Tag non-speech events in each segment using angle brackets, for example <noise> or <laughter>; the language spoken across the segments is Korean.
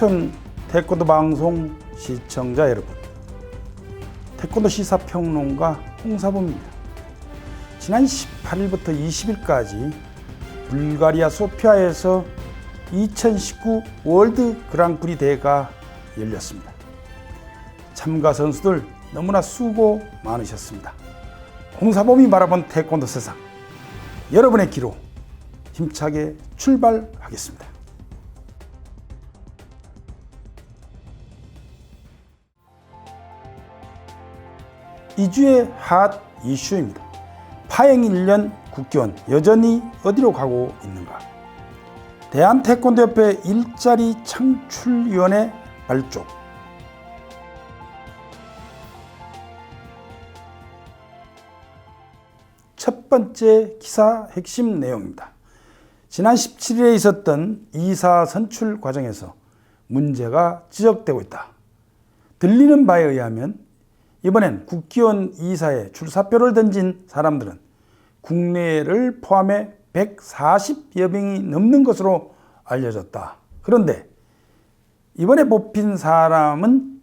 농촌 태권도 방송 시청자 여러분, 태권도 시사평론가 홍사범입니다. 지난 18일부터 20일까지 불가리아 소피아에서 2019 월드 그랑프리 대회가 열렸습니다. 참가 선수들 너무나 수고 많으셨습니다. 홍사범이 바라본 태권도 세상, 여러분의 기로 힘차게 출발하겠습니다. 이주의 핫 이슈입니다. 파행 1년 국기원 여전히 어디로 가고 있는가? 대한태권도협회 일자리 창출위원회 발족. 첫 번째 기사 핵심 내용입니다. 지난 17일에 있었던 이사 선출 과정에서 문제가 지적되고 있다. 들리는 바에 의하면 이번엔 국기원 이사에 출사표를 던진 사람들은 국내를 포함해 140여 명이 넘는 것으로 알려졌다. 그런데 이번에 뽑힌 사람은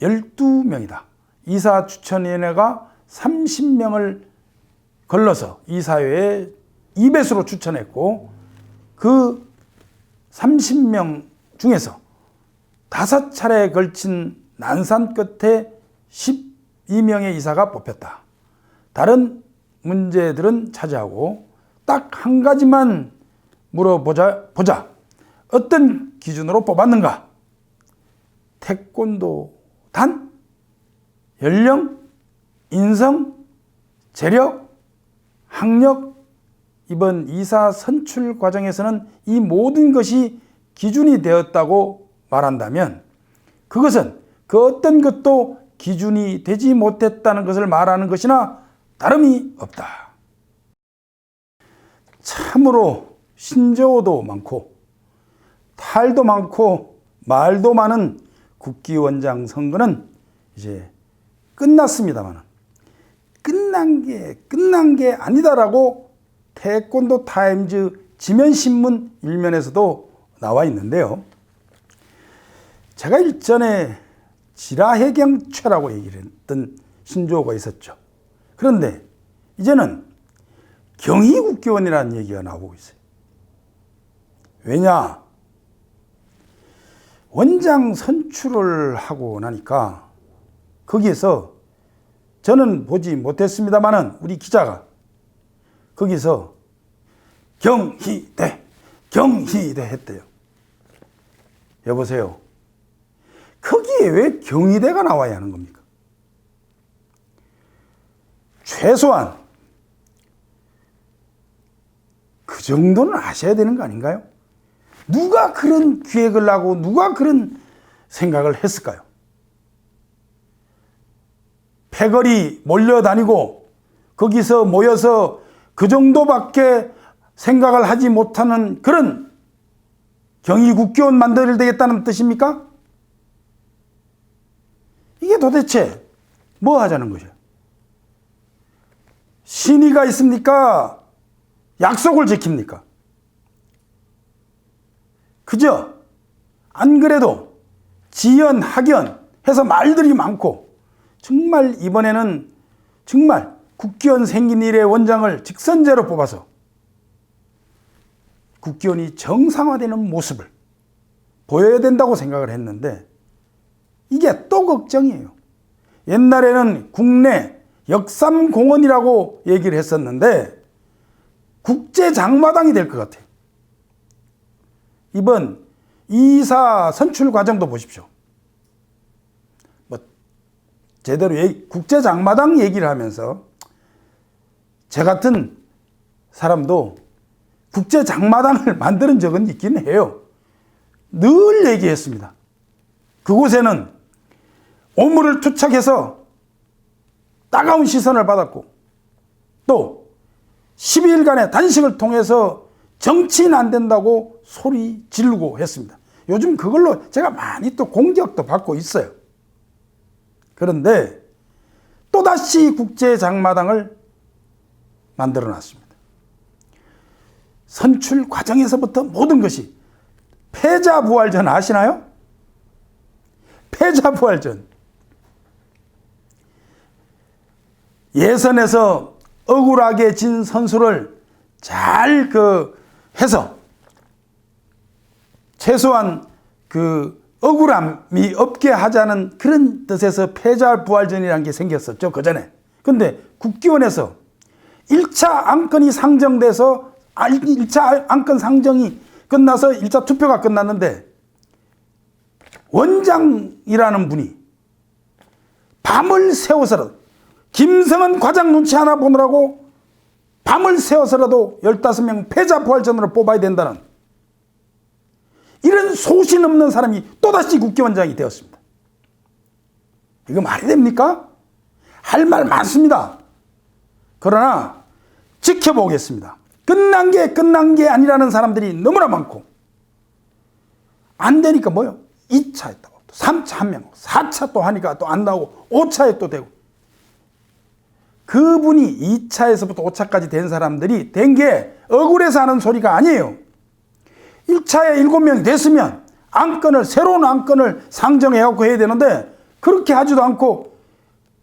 12명이다. 이사 추천위원회가 30명을 걸러서 이사회에 2배수로 추천했고 그 30명 중에서 다섯 차례에 걸친 난산 끝에 12명의 이사가 뽑혔다. 다른 문제들은 차지하고 딱 한 가지만 물어보자 보자. 어떤 기준으로 뽑았는가? 태권도 단, 연령, 인성, 재력, 학력, 이번 이사 선출 과정에서는 이 모든 것이 기준이 되었다고 말한다면 그것은 그 어떤 것도 기준이 되지 못했다는 것을 말하는 것이나 다름이 없다. 참으로 신조어도 많고 탈도 많고 말도 많은 국기원장 선거는 이제 끝났습니다만 끝난 게 끝난 게 아니다라고 태권도 타임즈 지면 신문 일면에서도 나와 있는데요. 제가 일전에 지라해경최라고 얘기를 했던 신조어가 있었죠. 그런데 이제는 경희국기원이라는 얘기가 나오고 있어요. 왜냐? 원장 선출을 하고 나니까 거기에서 저는 보지 못했습니다만은 우리 기자가 거기서 경희대, 경희대 했대요. 여보세요. 거기에 왜 경희대가 나와야 하는 겁니까? 최소한 그 정도는 아셔야 되는 거 아닌가요? 누가 그런 기획을 하고 누가 그런 생각을 했을까요? 패거리 몰려다니고 거기서 모여서 그 정도밖에 생각을 하지 못하는 그런 경희국교원 만들어야 되겠다는 뜻입니까? 이게 도대체 뭐 하자는 거죠? 신의가 있습니까? 약속을 지킵니까? 그죠? 안 그래도 지연, 학연 해서 말들이 많고 정말 이번에는 정말 국기원 생긴 일의 원장을 직선제로 뽑아서 국기원이 정상화되는 모습을 보여야 된다고 생각을 했는데 이게 또 걱정이에요. 옛날에는 국내 역삼공원이라고 얘기를 했었는데 국제 장마당이 될 것 같아요. 이번 이사 선출 과정도 보십시오. 뭐 제대로 얘기, 국제 장마당 얘기를 하면서 제 같은 사람도 국제 장마당을 <laughs> 만드는 적은 있긴 해요. 늘 얘기했습니다. 그곳에는 오물을 투척해서 따가운 시선을 받았고 또 12일간의 단식을 통해서 정치인 안 된다고 소리 지르고 했습니다. 요즘 그걸로 제가 많이 또 공격도 받고 있어요. 그런데 또다시 국제 장마당을 만들어 놨습니다. 선출 과정에서부터 모든 것이 패자부활전 아시나요? 패자부활전. 예선에서 억울하게 진 선수를 잘 그 해서 최소한 그 억울함이 없게 하자는 그런 뜻에서 패자 부활전이라는 게 생겼었죠. 그 전에. 근데 국기원에서 1차 안건이 상정돼서 1차 안건 상정이 끝나서 1차 투표가 끝났는데 원장이라는 분이 밤을 새워서라도 김성은 과장 눈치 하나 보느라고 밤을 새워서라도 15명 패자 부활전으로 뽑아야 된다는 이런 소신 없는 사람이 또다시 국회원장이 되었습니다. 이거 말이 됩니까? 할 말 많습니다. 그러나 지켜보겠습니다. 끝난 게 끝난 게 아니라는 사람들이 너무나 많고 안 되니까 뭐요? 2차 했다고 3차 한 명, 4차 또 하니까 또 안 나오고 5차에 또 되고 그분이 2차에서부터 5차까지 된 사람들이 된 게 억울해서 하는 소리가 아니에요. 1차에 7명이 됐으면 안건을 새로운 안건을 상정해 갖고 해야 되는데 그렇게 하지도 않고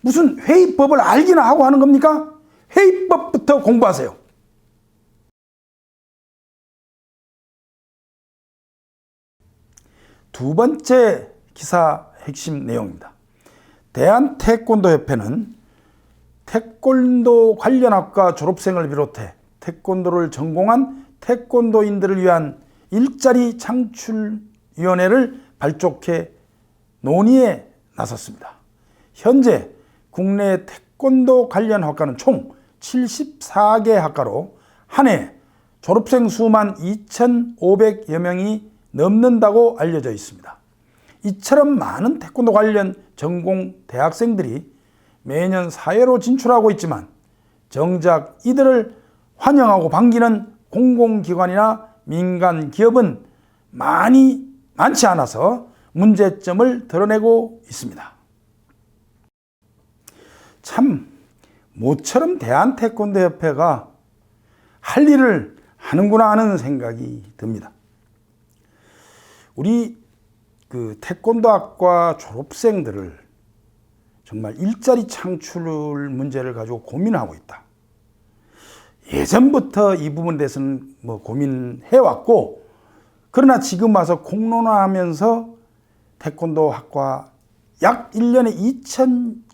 무슨 회의법을 알기나 하고 하는 겁니까? 회의법부터 공부하세요. 두 번째 기사 핵심 내용입니다. 대한태권도협회는 태권도 관련 학과 졸업생을 비롯해 태권도를 전공한 태권도인들을 위한 일자리 창출위원회를 발족해 논의에 나섰습니다. 현재 국내 태권도 관련 학과는 총 74개 학과로 한 해 졸업생 수만 2,500여 명이 넘는다고 알려져 있습니다. 이처럼 많은 태권도 관련 전공 대학생들이 매년 사회로 진출하고 있지만 정작 이들을 환영하고 반기는 공공기관이나 민간 기업은 많이 많지 않아서 문제점을 드러내고 있습니다. 참 모처럼 대한태권도 협회가 할 일을 하는구나 하는 생각이 듭니다. 우리 그 태권도학과 졸업생들을 정말 일자리 창출 문제를 가지고 고민하고 있다. 예전부터 이 부분에 대해서는 뭐 고민해 왔고, 그러나 지금 와서 공론화하면서 태권도 학과 약 1년에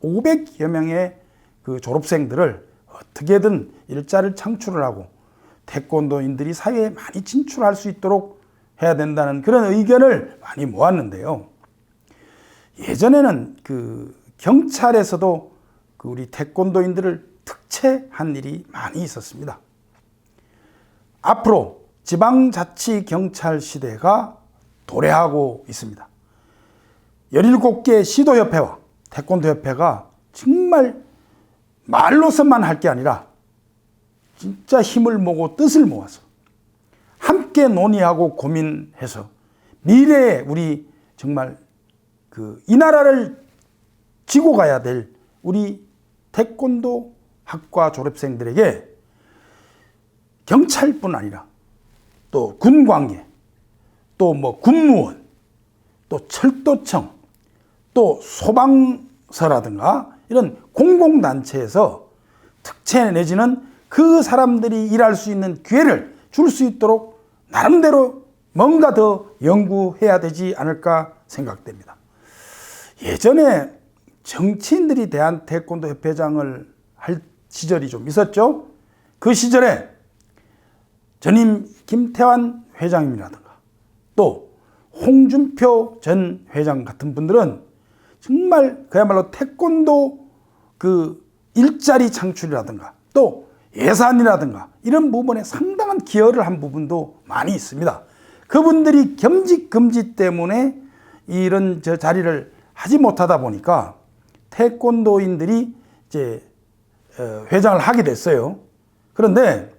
2,500여 명의 그 졸업생들을 어떻게든 일자리를 창출을 하고 태권도인들이 사회에 많이 진출할 수 있도록 해야 된다는 그런 의견을 많이 모았는데요. 예전에는 그 경찰에서도 그 우리 태권도인들을 특채한 일이 많이 있었습니다. 앞으로 지방자치경찰 시대가 도래하고 있습니다. 17개 시도협회와 태권도협회가 정말 말로서만 할 게 아니라 진짜 힘을 모고 뜻을 모아서 함께 논의하고 고민해서 미래에 우리 정말 그 이 나라를 지고 가야 될 우리 태권도 학과 졸업생들에게 경찰뿐 아니라 또 군관계, 또 뭐 군무원, 또 철도청, 또 소방서라든가 이런 공공단체에서 특채 내지는 그 사람들이 일할 수 있는 기회를 줄 수 있도록 나름대로 뭔가 더 연구해야 되지 않을까 생각됩니다. 예전에 정치인들이 대한 태권도 협회장을 할 시절이 좀 있었죠. 그 시절에 전임 김태환 회장님이라든가 또 홍준표 전 회장 같은 분들은 정말 그야말로 태권도 그 일자리 창출이라든가 또 예산이라든가 이런 부분에 상당한 기여를 한 부분도 많이 있습니다. 그분들이 겸직 금지 때문에 이런 저 자리를 하지 못하다 보니까 태권도인들이 이제 어, 회장을 하게 됐어요. 그런데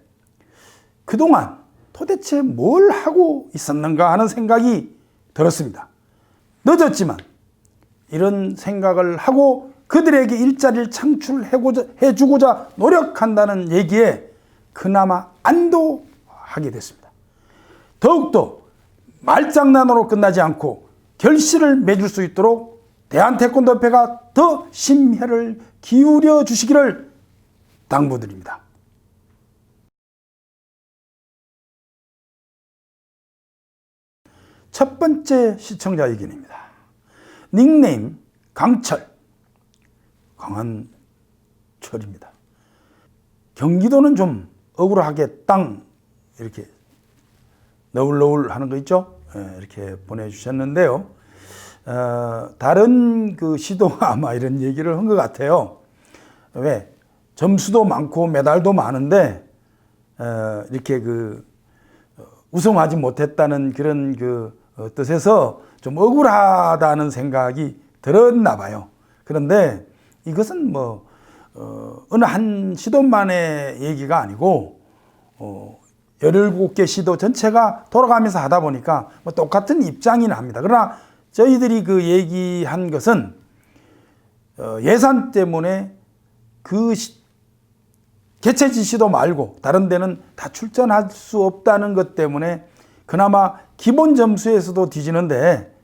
그동안 도대체 뭘 하고 있었는가 하는 생각이 들었습니다. 늦었지만 이런 생각을 하고 그들에게 일자리를 창출해 주고자 노력한다는 얘기에 그나마 안도하게 됐습니다. 더욱더 말장난으로 끝나지 않고 결실을 맺을 수 있도록 대한태권도협회가 더 심혈을 기울여 주시기를 당부드립니다. 첫 번째 시청자 의견입니다. 닉네임 강철 강한 철입니다. 경기도는 좀 억울하게 땅 이렇게 너울너울 하는 거 있죠? 예, 이렇게 보내주셨는데요. 어, 다른 그 시도가 아마 이런 얘기를 한 것 같아요. 왜? 점수도 많고 메달도 많은데 어, 이렇게 그 어, 우승하지 못했다는 그런 그 어, 뜻에서 좀 억울하다는 생각이 들었나 봐요. 그런데 이것은 뭐 어, 어느 한 시도만의 얘기가 아니고 어, 17개 시도 전체가 돌아가면서 하다 보니까 뭐 똑같은 입장이긴 합니다. 그러나 저희들이 그 얘기한 것은 어, 예산 때문에 그 시, 개최 지 시도 말고 다른 데는 다 출전할 수 없다는 것 때문에 그나마 기본 점수에서도 뒤지는데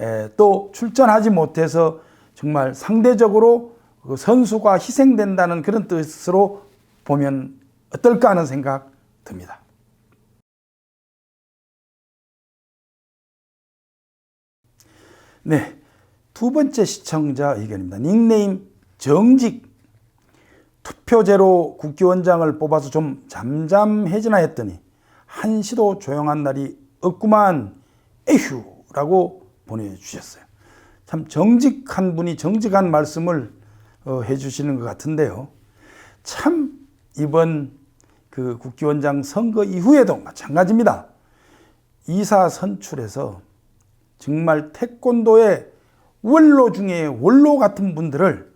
에, 또 출전하지 못해서 정말 상대적으로 그 선수가 희생된다는 그런 뜻으로 보면 어떨까 하는 생각 듭니다. 네. 두 번째 시청자 의견입니다. 닉네임 정직 투표제로 국기원장을 뽑아서 좀 잠잠해지나 했더니 한시도 조용한 날이 없구만 에휴 라고 보내주셨어요. 참 정직한 분이 정직한 말씀을 어, 해주시는 것 같은데요. 참 이번 그 국기원장 선거 이후에도 마찬가지입니다. 이사 선출에서 정말 태권도의 원로 중에 원로 같은 분들을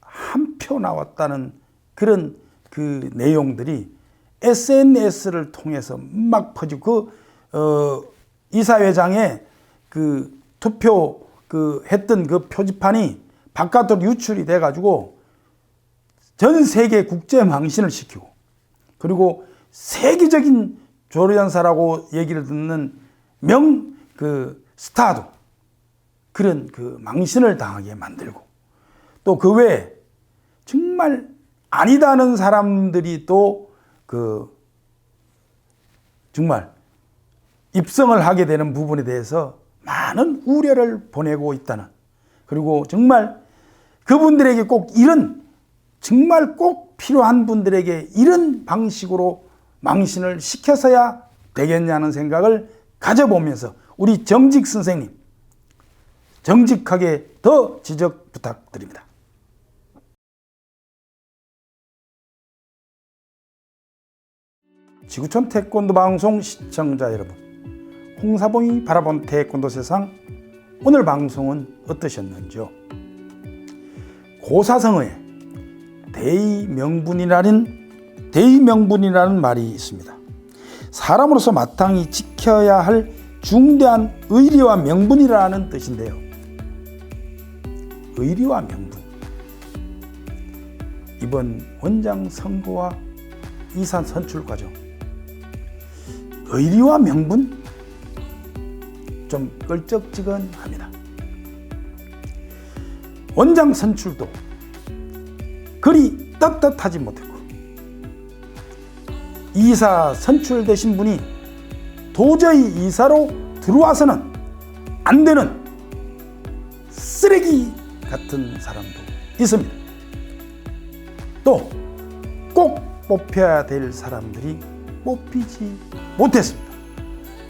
한 표 나왔다는 그런 그 내용들이 SNS를 통해서 막 퍼지고 그 어, 이사회장의 그 투표 그 했던 그 표지판이 바깥으로 유출이 돼 가지고 전 세계 국제 망신을 시키고 그리고 세계적인 조련사라고 얘기를 듣는 명 그 스타도 그런 그 망신을 당하게 만들고 또 그 외에 정말 아니다는 사람들이 또 그 정말 입성을 하게 되는 부분에 대해서 많은 우려를 보내고 있다는 그리고 정말 그분들에게 꼭 이런 정말 꼭 필요한 분들에게 이런 방식으로 망신을 시켜서야 되겠냐는 생각을 가져보면서 우리 정직 선생님 정직하게 더 지적 부탁드립니다. 지구촌 태권도 방송 시청자 여러분, 홍사봉이 바라본 태권도 세상 오늘 방송은 어떠셨는지요? 고사성어에 대의명분이라는 대의명분이라는 말이 있습니다. 사람으로서 마땅히 지켜야 할 중대한 의리와 명분이라는 뜻인데요. 의리와 명분. 이번 원장 선거와 이산 선출 과정. 의리와 명분 좀 끌적지근합니다. 원장 선출도 그리 떳떳하지 못했고 이사 선출되신 분이 도저히 이사로 들어와서는 안 되는 쓰레기 같은 사람도 있습니다. 또 꼭 뽑혀야 될 사람들이 뽑히지 못했습니다.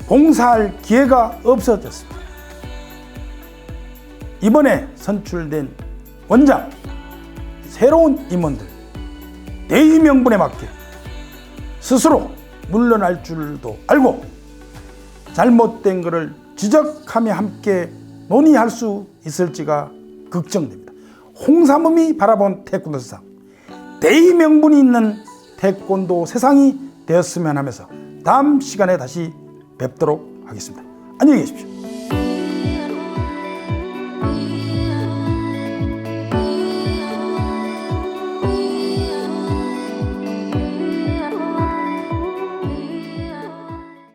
봉사할 기회가 없어졌습니다. 이번에 선출된 원장, 새로운 임원들, 대의 명분에 맞게 스스로 물러날 줄도 알고 잘못된 것을 지적하며 함께 논의할 수 있을지가 걱정됩니다. 홍삼음이 바라본 태권도 세상, 대의 명분이 있는 태권도 세상이 되었으면 하면서 다음 시간에 다시 뵙도록 하겠습니다. 안녕히 계십시오.